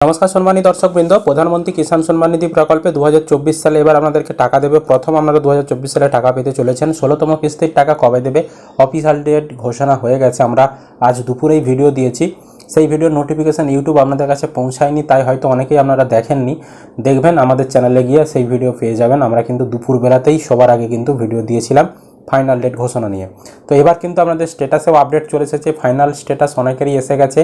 নমস্কার সম্মানী দর্শকবৃন্দ, প্রধানমন্ত্রী কিষাণ সম্মান নিধি প্রকল্পে দু হাজার চব্বিশ সালে এবার আপনাদেরকে টাকা দেবে। প্রথম আপনারা দু হাজার চব্বিশ সালে টাকা পেতে চলেছেন। ষোলোতম কিস্তির টাকা কবে দেবে? অফিসিয়াল ডেট ঘোষণা হয়ে গেছে। আমরা আজ দুপুরেই ভিডিও দিয়েছি। সেই ভিডিওর নোটিফিকেশান ইউটিউব আপনাদের কাছে পৌঁছায়নি, তাই হয়তো অনেকেই আপনারা দেখেননি। দেখবেন আমাদের চ্যানেলে গিয়ে সেই ভিডিও পেয়ে যাবেন। আমরা কিন্তু দুপুরবেলাতেই সবার আগে কিন্তু ভিডিও দিয়েছিলাম। ফাইনাল ডেট ঘোষণা নিয়ে। তো এবার কিন্তু আপনাদের স্ট্যাটাসেও আপডেট চলে এসেছে। ফাইনাল স্ট্যাটাস অনেকেরই এসে গেছে।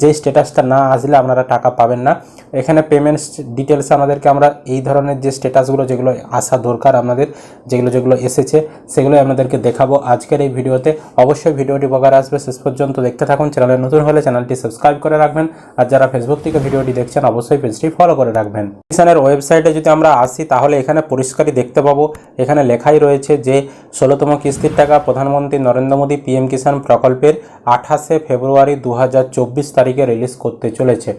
যে স্ট্যাটাসটা না আসলে আপনারা টাকা পাবেন না। এখানে পেমেন্ট ডিটেলস আমাদেরকে আমরা এই ধরনের যে স্ট্যাটাসগুলো যেগুলো আসা দরকার আপনাদের, যেগুলো যেগুলো এসেছে, সেগুলোই আপনাদেরকে দেখাবো আজকের এই ভিডিওতে। অবশ্যই ভিডিওটি উপকার আসবে শেষ পর্যন্ত দেখতে থাকুন। চ্যানেলে নতুন হলে চ্যানেলটি সাবস্ক্রাইব করে রাখবেন। আর যারা ফেসবুক থেকে ভিডিওটি দেখছেন, অবশ্যই পেজটি ফলো করে রাখবেন। কিষানের ওয়েবসাইটে যদি আমরা আসি, তাহলে এখানে পরিষ্কারই দেখতে পাবো। এখানে লেখাই রয়েছে যে ষোলোতম কিস্তির টাকা প্রধানমন্ত্রী নরেন্দ্র মোদী পিএম কিষাণ প্রকল্পের আঠাশে ফেব্রুয়ারি দু হাজার চব্বিশ তারিখে রিলিজ করতে চলেছে।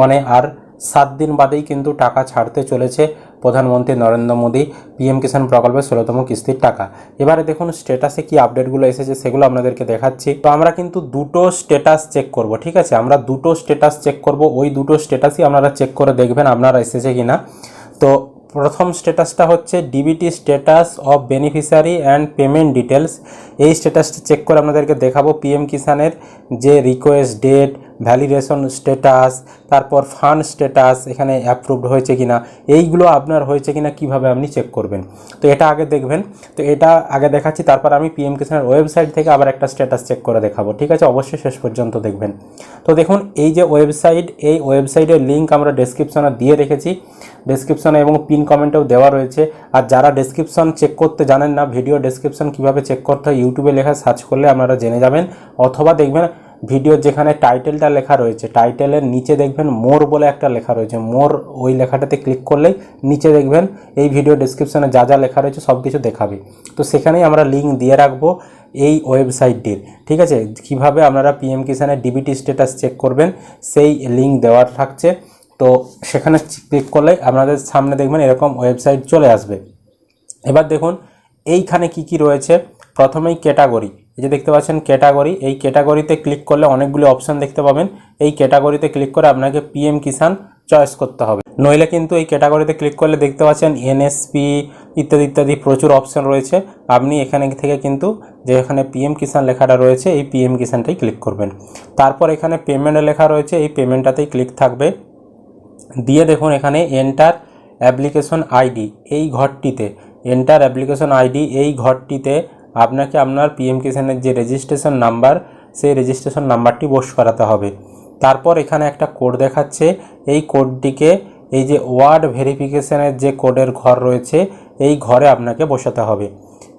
মানে আর সাত দিন বাদেই কিন্তু টাকা ছাড়তে চলেছে প্রধানমন্ত্রী নরেন্দ্র মোদী পিএম কিষাণ প্রকল্পের ষোলোতম কিস্তির টাকা। এবারে দেখুন স্ট্যাটাসে কি আপডেটগুলো এসেছে সেগুলো আপনাদেরকে দেখাচ্ছি। তো আমরা কিন্তু দুটো স্ট্যাটাস চেক করব, ঠিক আছে? আমরা দুটো স্ট্যাটাস চেক করব, ওই দুটো স্ট্যাটাসই আপনারা চেক করে দেখবেন আপনারা এসেছে কিনা। তো প্রথম স্ট্যাটাসটা হচ্ছে DBT status of beneficiary and payment details এই স্ট্যাটাসটা চেক করে আপনাদেরকে দেখাবো পিএম কিষানের যে রিকোয়েস্ট ডেট ভ্যালিডেশন স্ট্যাটাস তারপর ফান্ড স্ট্যাটাস এখানে অ্যাপ্রুভড হয়েছে কিনা, এইগুলো আপনার হয়েছে কিনা, কীভাবে আপনি চেক করবেন। তো এটা আগে দেখবেন। তো এটা আগে দেখাচ্ছি, তারপর আমি পিএম কিষানের ওয়েবসাইট থেকে আবার একটা স্ট্যাটাস চেক করে দেখাবো। ঠিক আছে? অবশ্যই শেষ পর্যন্ত দেখবেন। তো দেখুন, এই যে ওয়েবসাইট এই ওয়েবসাইটের লিঙ্ক আমরা ডেসক্রিপশনে দিয়ে রেখেছি। ডেসক্রিপশনে এবং পিন কমেন্টেও দেওয়া রয়েছে। আর যারা ডেসক্রিপশন চেক করতে জানেন না ভিডিও ডেসক্রিপশন কীভাবে চেক করতে হয় ইউটিউবে লেখা সার্চ করলে আপনারা জেনে যাবেন। অথবা দেখবেন ভিডিওর যেখানে টাইটেলটা লেখা রয়েছে, টাইটেলের নিচে দেখবেন মোর বলে একটা লেখা রয়েছে। মোর ওই লেখাটাতে ক্লিক করলেই নিচে দেখবেন এই ভিডিও ডেসক্রিপশনে যা যা লেখা রয়েছে সব কিছু দেখাবে। তো সেখানেই আমরা লিঙ্ক দিয়ে রাখব এই ওয়েবসাইটটির ঠিক আছে? কীভাবে আপনারা পিএম কিষানের ডিবিটি স্ট্যাটাস চেক করবেন, সেই লিঙ্ক দেওয়ার থাকছে। তো সেখানে ক্লিক করলে আপনাদের সামনে দেখবেন এরকম ওয়েবসাইট চলে আসবে। এবার দেখুন, এইখানে কি কি রয়েছে? প্রথমেই ক্যাটাগরি এই যে দেখতে পাচ্ছেন ক্যাটাগরি, এই ক্যাটাগরিতে ক্লিক করলে অনেকগুলি অপশান দেখতে পাবেন। এই ক্যাটাগরিতে ক্লিক করে আপনাকে পিএম কিষান চয়েস করতে হবে। নইলে কিন্তু এই ক্যাটাগরিতে ক্লিক করলে দেখতে পাচ্ছেন এনএসপি ইত্যাদি ইত্যাদি প্রচুর অপশান রয়েছে। আপনি এখানে থেকে কিন্তু যে এখানে পিএম কিষান লেখাটা রয়েছে, এই পিএম কিষানটাই ক্লিক করবেন। তারপর এখানে পেমেন্টে লেখা রয়েছে, এই পেমেন্টটাতেই ক্লিক থাকবে। দিয়ে দেখুন এখানে এন্টার অ্যাপ্লিকেশন আইডি, এই ঘরটিতে। এন্টার অ্যাপ্লিকেশন আইডি, এই ঘরটিতে আপনাকে আপনার পিএম কিষানের যে রেজিস্ট্রেশন নাম্বার সেই রেজিস্ট্রেশন নাম্বারটি বস করাতে হবে। তারপর এখানে একটা কোড দেখাচ্ছে। এই কোডটিকে এই যে ওয়ার্ড ভেরিফিকেশনের যে কোডের ঘর রয়েছে, এই ঘরে আপনাকে বসাতে হবে।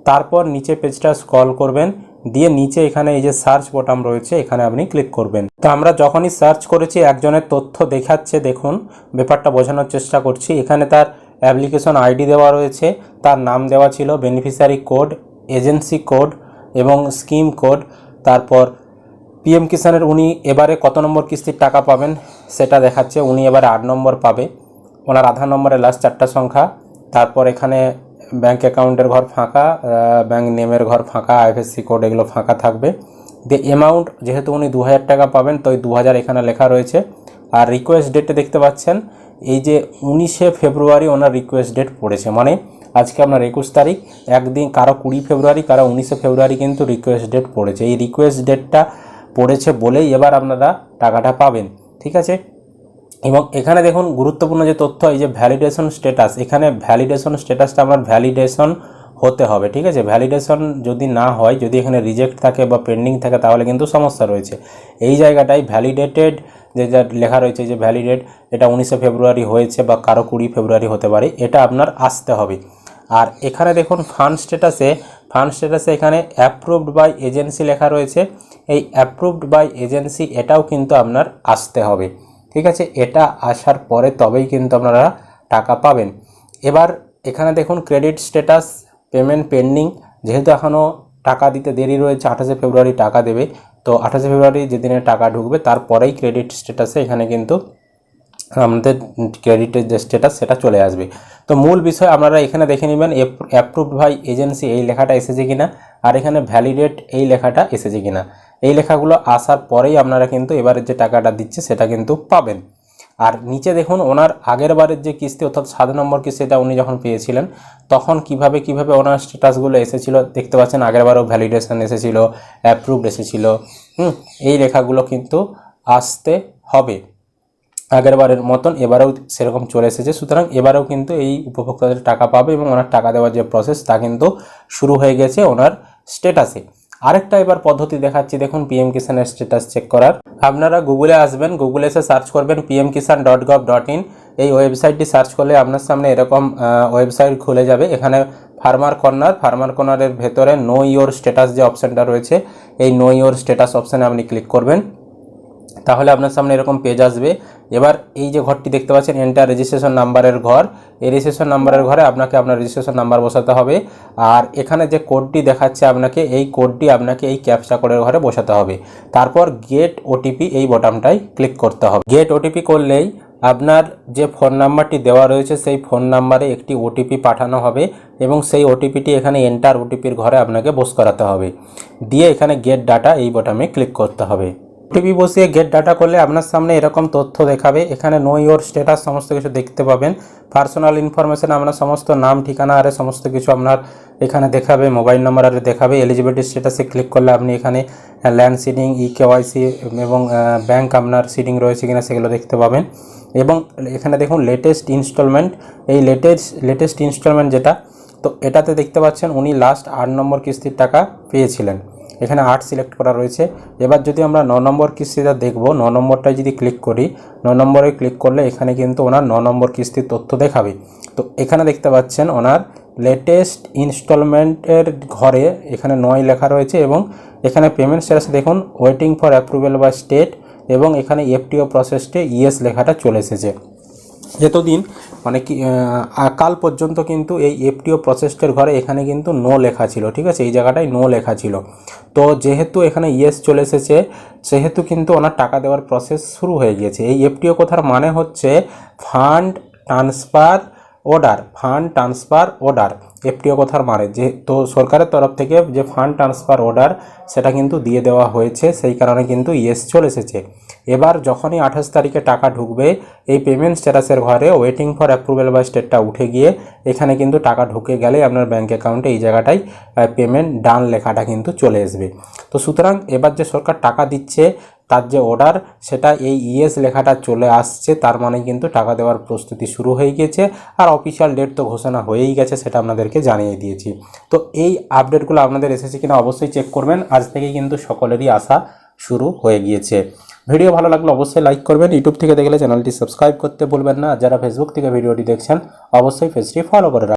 তারপর নিচে পেজটা স্ক্রল করবেন। দিয়ে নিচে এখানে এই যে সার্চ বটাম রয়েছে, এখানে আপনি ক্লিক করবেন। তো আমরা যখনই সার্চ করেছি, একজনের তথ্য দেখাচ্ছে, দেখুন, ব্যাপারটা বোঝানোর চেষ্টা করছি। এখানে তার অ্যাপ্লিকেশন আইডি দেওয়া রয়েছে, তার নাম দেওয়া ছিল বেনিফিশিয়ারি কোড এজেন্সি কোড এবং স্কিম কোড, তারপর পিএম কিষানের উনি এবারে কত নম্বর কিস্তির টাকা পাবেন সেটা দেখাচ্ছে, উনি এবারে আট নম্বর পাবে। ওনার আধার নম্বরের লাস্ট চারটা সংখ্যা, তারপর এখানে ব্যাঙ্ক অ্যাকাউন্টের ঘর ফাঁকা ব্যাঙ্ক নেমের ঘর ফাঁকা আইএফএসসি কোড এগুলো ফাঁকা থাকবে। দিয়ে অ্যামাউন্ট যেহেতু উনি দু হাজার টাকা পাবেন, তো ওই দু হাজার এখানে লেখা রয়েছে। আর রিকোয়েস্ট ডেটে দেখতে পাচ্ছেন, এই যে উনিশে ফেব্রুয়ারি ওনার রিকোয়েস্ট ডেট পড়েছে মানে আজকে আপনার একুশ তারিখ, একদিন কারও কুড়ি ফেব্রুয়ারি, কারও উনিশে ফেব্রুয়ারি কিন্তু রিকোয়েস্ট ডেট পড়েছে। এই রিকোয়েস্ট ডেটটা পড়েছে বলেই এবার আপনারা টাকাটা পাবেন, ঠিক আছে? এবং এখানে দেখুন গুরুত্বপূর্ণ যে তথ্য, এই যে ভ্যালিডেশন স্ট্যাটাস এখানে ভ্যালিডেশন স্ট্যাটাসটা আমার ভ্যালিডেশন হতে হবে, ঠিক আছে? ভ্যালিডেশন যদি না হয়, যদি এখানে রিজেক্ট থাকে বা পেন্ডিং থাকে, তাহলে কিন্তু সমস্যা রয়েছে। এই জায়গাটায় ভ্যালিডেটেড যে যা লেখা রয়েছে, যে ভ্যালিডেট এটা উনিশে ফেব্রুয়ারি হয়েছে বা কারও কুড়ি ফেব্রুয়ারি হতে পারে, এটা আপনার আসতে হবে। আর এখানে দেখুন ফান্ড স্ট্যাটাসে ফান্ড স্ট্যাটাসে এখানে অ্যাপ্রুভড বাই এজেন্সি লেখা রয়েছে। এই অ্যাপ্রুভড বাই এজেন্সি এটাও কিন্তু আপনার আসতে হবে। ঠিক আছে? এটা আসার পরে তবেই কিন্তু আপনারা টাকা পাবেন। এবার এখানে দেখুন ক্রেডিট স্ট্যাটাস পেমেন্ট পেন্ডিং যেহেতু এখনও টাকা দিতে দেরি রয়েছে, আঠাশে ফেব্রুয়ারি টাকা দেবে। তো আঠাশে ফেব্রুয়ারি যেদিনে টাকা ঢুকবে, তারপরেই ক্রেডিট স্ট্যাটাসে এখানে কিন্তু আমাদের ক্রেডিটের যে স্ট্যাটাস সেটা চলে আসবে। তো মূল বিষয় আপনারা এখানে দেখে নেবেন অ্যাপ্রুভড বাই এজেন্সি এই লেখাটা এসেছে কিনা, আর এখানে ভ্যালিডেট এই লেখাটা এসেছে কিনা। এই লেখাগুলো আসার পরেই আপনারা কিন্তু এবারে যে টাকাটা দিচ্ছে সেটা কিন্তু পাবেন। আর নিচে দেখুন, ওনার আগের বারের যে কিস্তি, অর্থাৎ সাত নম্বর কিস্তিটা উনি যখন পেয়েছিলেন, তখন কীভাবে কীভাবে ওনার স্ট্যাটাসগুলো এসেছিল দেখতে পাচ্ছেন, আগের বারও ভ্যালিডেশন এসেছিল অ্যাপ্রুভড এসেছিল, হুম, এই লেখাগুলো কিন্তু আসতে হবে। আগের বারের মতন এবারেও সেরকম চলে এসেছে। সুতরাং এবারেও কিন্তু এই উপভোক্তাদের টাকা পাবে এবং ওনার টাকা দেওয়ার যে প্রসেস তা কিন্তু শুরু হয়ে গেছে ওনার স্টেটাসে আরেকটা এবার পদ্ধতি দেখাচ্ছি, দেখুন পিএম কিষানের স্ট্যাটাস চেক করার। আপনারা গুগলে আসবেন গুগলে এসে সার্চ করবেন PM Kisan dot gov dot in এই ওয়েবসাইটটি সার্চ করলে আপনার সামনে এরকম ওয়েবসাইট খুলে যাবে। এখানে ফার্মার কর্নার ফার্মার কর্নারের ভেতরে নো ইয়োর স্ট্যাটাস যে অপশানটা রয়েছে, এই নো ইয়োর স্ট্যাটাস অপশানে আপনি ক্লিক করবেন। তাহলে আপনার সামনে এরকম পেজ আসবে। এবার এই যে ঘরটি দেখতে পাচ্ছেন এন্টার রেজিস্ট্রেশন নাম্বারের ঘর। এই রেজিস্ট্রেশন নাম্বারের ঘরে আপনাকে আপনার রেজিস্ট্রেশন নাম্বার বসাতে হবে। আর এখানে যে কোডটি দেখাচ্ছে আপনাকে, এই কোডটি আপনাকে এই ক্যাপচা কোডের ঘরে বসাতে হবে। তারপর গেট ওটিপি এই বটামটাই ক্লিক করতে হবে। গেট ওটিপি করলেই আপনার যে ফোন নাম্বারটি দেওয়া রয়েছে, সেই ফোন নাম্বারে একটি ওটিপি পাঠানো হবে এবং সেই ওটিপিটি এখানে এন্টার ওটিপির ঘরে আপনাকে বোস করাতে হবে। দিয়ে এখানে গেট ডাটা এই বটামে ক্লিক করতে হবে। ওটিপি বসিয়ে গেট ডাটা করলে আপনার সামনে এরকম তথ্য দেখাবে। এখানে নো ইওর স্ট্যাটাস সমস্ত কিছু দেখতে পাবেন। পার্সোনাল ইনফরমেশন আপনার সমস্ত নাম, ঠিকানা, আরে সমস্ত কিছু আপনার এখানে দেখাবে মোবাইল নাম্বার আরে দেখাবে। এলিজিবিলিটি স্ট্যাটাসে ক্লিক করলে আপনি এখানে ল্যান্ড সিডিং ই কেওয়াইসি এবং ব্যাংক আপনার সিডিং রয়েছে কিনা সেগুলো দেখতে পাবেন। এবং এখানে দেখুন লেটেস্ট ইনস্টলমেন্ট এই লেটেস্ট লেটেস্ট ইনস্টলমেন্ট যেটা, তো এটাতে দেখতে পাচ্ছেন উনি লাস্ট আট নম্বর কিস্তির টাকা পেয়েছিলেন। এখানে আর্ট সিলেক্ট করা রয়েছে। এবার যদি আমরা ন নম্বর কিস্তিটা দেখব, ন নম্বরটায় যদি ক্লিক করি, ন নম্বরে ক্লিক করলে এখানে কিন্তু ওনার ন নম্বর কিস্তির তথ্য দেখাবে। তো এখানে দেখতে পাচ্ছেন ওনার লেটেস্ট ইনস্টলমেন্টের ঘরে এখানে নয় লেখা রয়েছে এবং এখানে পেমেন্ট স্ট্যাটাসে দেখুন ওয়েটিং ফর অ্যাপ্রুভেল বা স্টেট এবং এখানে এফটিও প্রসেসটে ইএস লেখাটা চলে এসেছে। এতদিন মানে কি কাল পর্যন্ত কিন্তু এই এফটিও প্রসেসটের ঘরে এখানে কিন্তু নো লেখা ছিল, ঠিক আছে? এই জায়গাটায় নো লেখা ছিল। তো যেহেতু এখানে ইয়েস চলে এসেছে, সেহেতু কিন্তু ওনার টাকা দেওয়ার প্রসেস শুরু হয়ে গিয়েছে। এই এফটিও কথার মানে হচ্ছে fund transfer order fund transfer order FTO কথার মানে যে তো সরকারের তরফ থেকে যে ফান্ড ট্রান্সফার অর্ডার সেটা কিন্তু দিয়ে দেওয়া হয়েছে, সেই কারণে কিন্তু ইয়েস চলে এসেছে। এবার যখনই আঠাশ তারিখে টাকা ঢুকবে, এই পেমেন্ট স্ট্যাটাসের ঘরে ওয়েটিং ফর অ্যাপ্রুভেল বাই স্টেটটা উঠে গিয়ে, এখানে কিন্তু টাকা ঢুকে গেলে আপনার ব্যাঙ্ক অ্যাকাউন্টে এই জায়গাটায় পেমেন্ট ডান লেখাটা কিন্তু চলে আসবে। তো সুতরাং এবার যে সরকার টাকা দিচ্ছে তার যে অর্ডার সেটা এই ইএস লেখাটা চলে আসছে, তার মানে কিন্তু টাকা দেওয়ার প্রস্তুতি শুরু হয়ে গিয়েছে আর অফিসিয়াল ডেট তো ঘোষণা হয়েই গেছে, সেটা আপনাদেরকে জানিয়ে দিয়েছি। তো এই আপডেটগুলো আপনাদের এসেছে কিনা অবশ্যই চেক করবেন, আজ থেকে কিন্তু সকলেরই আসা শুরু হয়ে গিয়েছে। ভিডিও ভালো লাগলে অবশ্যই লাইক করবেন ইউটিউব থেকে দেখলে চ্যানেলটি সাবস্ক্রাইব করতে ভুলবেন না যারা ফেসবুক থেকে ভিডিওটি দেখছেন, অবশ্যই পেজটি ফলো করে